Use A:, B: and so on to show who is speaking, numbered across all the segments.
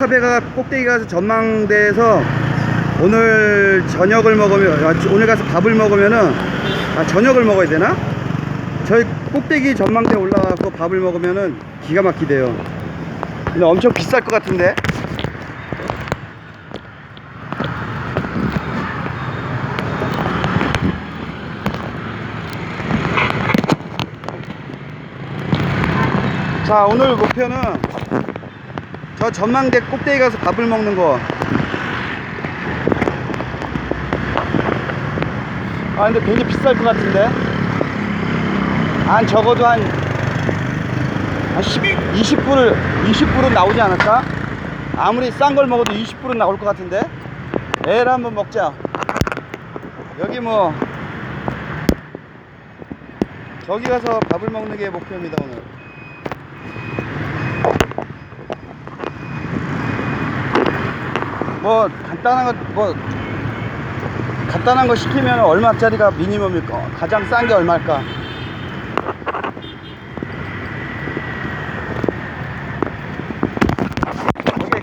A: 카페가 꼭대기 가서 전망대에서 오늘 저녁을 먹으면 아, 오늘 가서 밥을 먹으면은 아, 저녁을 먹어야 되나? 저희 꼭대기 전망대 올라가서 밥을 먹으면은 기가 막히대요. 근데 엄청 비쌀 것 같은데. 자 오늘 목표는 저 전망대 꼭대기 가서 밥을 먹는 거. 아 근데 되게 비쌀 것 같은데. 한 적어도 한, 한 10, 20불을 20불은 나오지 않을까? 아무리 싼 걸 먹어도 20불은 나올 것 같은데. 애를 한번 먹자. 여기 뭐 저기 가서 밥을 먹는 게 목표입니다 오늘. 뭐 간단한 거뭐 간단한 거 시키면 얼마짜리가 미니멈일까? 가장 싼 게 얼마일까? 저게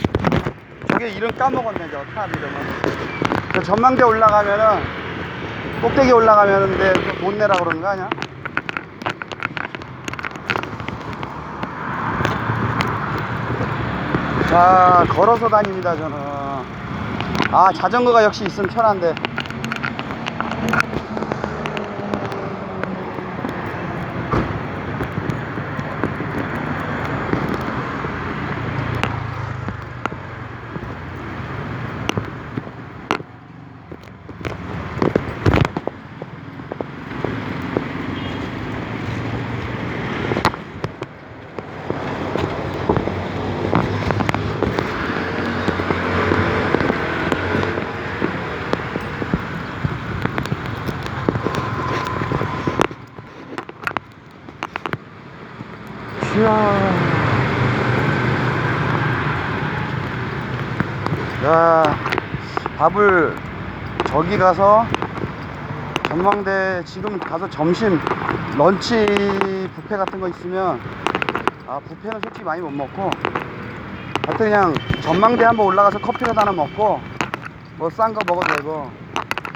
A: 저게 이름 까먹었네 저 탑 이름은. 저 전망대 올라가면은 꼭대기 올라가면은 못 내라 그러는 거 아니야? 자 걸어서 다닙니다 저는. 아 자전거가 역시 있으면 편한데 이 야야 밥을 저기 가서 전망대 지금 가서 점심 런치 뷔페 같은 거 있으면 아 뷔페는 솔직히 많이 못 먹고 하여튼 그냥 전망대 한번 올라가서 커피라도 하나 먹고 뭐 싼 거 먹어도 되고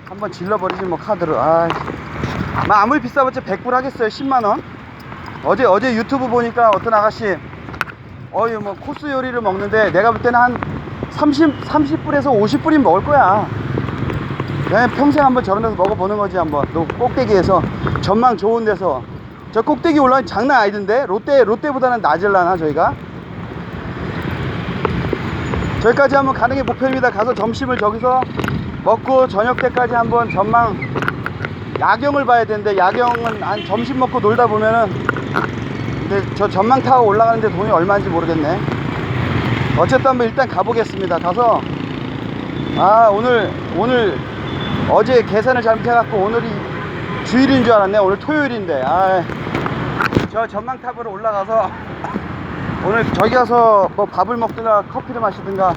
A: 한번 질러버리지 뭐 카드로. 아 아무리 비싸봤자 100불 하겠어요 10만원? 어제 어제 유튜브 보니까 어떤 아가씨 어이 뭐 코스 요리를 먹는데 내가 볼 때는 한 30, 30불에서 50불이면 먹을 거야. 그냥 평생 한번 저런 데서 먹어보는 거지 한번. 또 꼭대기에서. 전망 좋은 데서. 저 꼭대기 올라가면 장난 아니던데? 롯데 롯데보다는 낮을라나 저희가? 저기까지 한번 가는 게 목표입니다. 가서 점심을 저기서 먹고 저녁 때까지 한번 전망 야경을 봐야 되는데 야경은 한 점심 먹고 놀다 보면은 근데 저 전망 타고 올라가는데 돈이 얼마인지 모르겠네 어쨌든 한번 일단 가보겠습니다. 가서 아 오늘 오늘 어제 계산을 잘못해갖고 오늘이 주일인 줄 알았네. 오늘 토요일인데. 아 저 전망탑으로 올라가서 오늘 저기 가서 뭐 밥을 먹든가 커피를 마시든가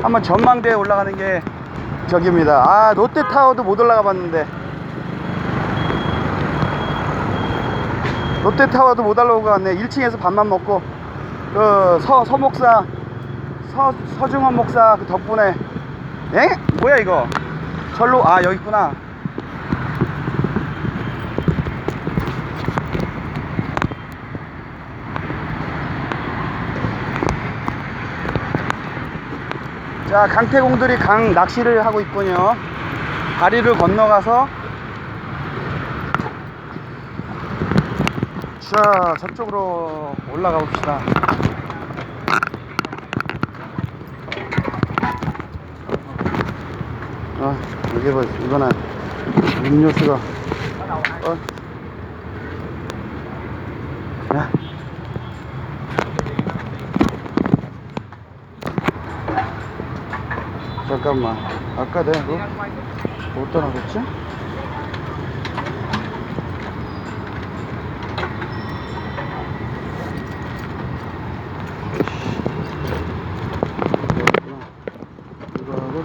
A: 한번 전망대에 올라가는 게 저기입니다. 아 롯데타워도 못 올라가 봤는데. 롯데타워도 못 올라오고 갔네. 1층에서 밥만 먹고 그 서, 서목사 서, 서중원 목사 그 덕분에. 에? 뭐야 이거? 절로 아 여기 있구나. 자 강태공들이 강 낚시를 하고 있군요. 다리를 건너가서. 자 저쪽으로 올라가 봅시다 아 이게 뭐 이거는 음료수가 어? 야. 잠깐만 아까 내가 그거 못 떠나겠지? 이거 하고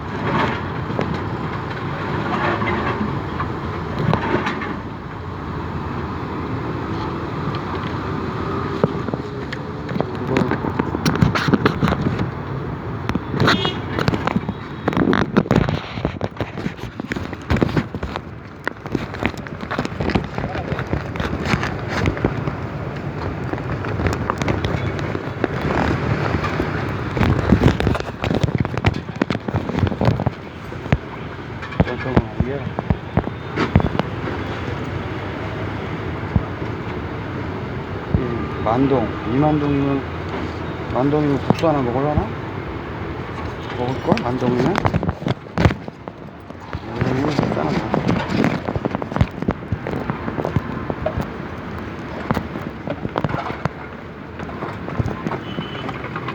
A: 이거 여기야. 이 만동, 이만동이면 만동이면 국수 하나 먹을라나? 먹을걸? 만동이면? 만동이면 먹어.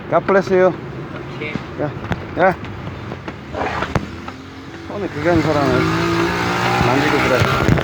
A: God bless you. 야, 야. 한 사람을 만지고 그래.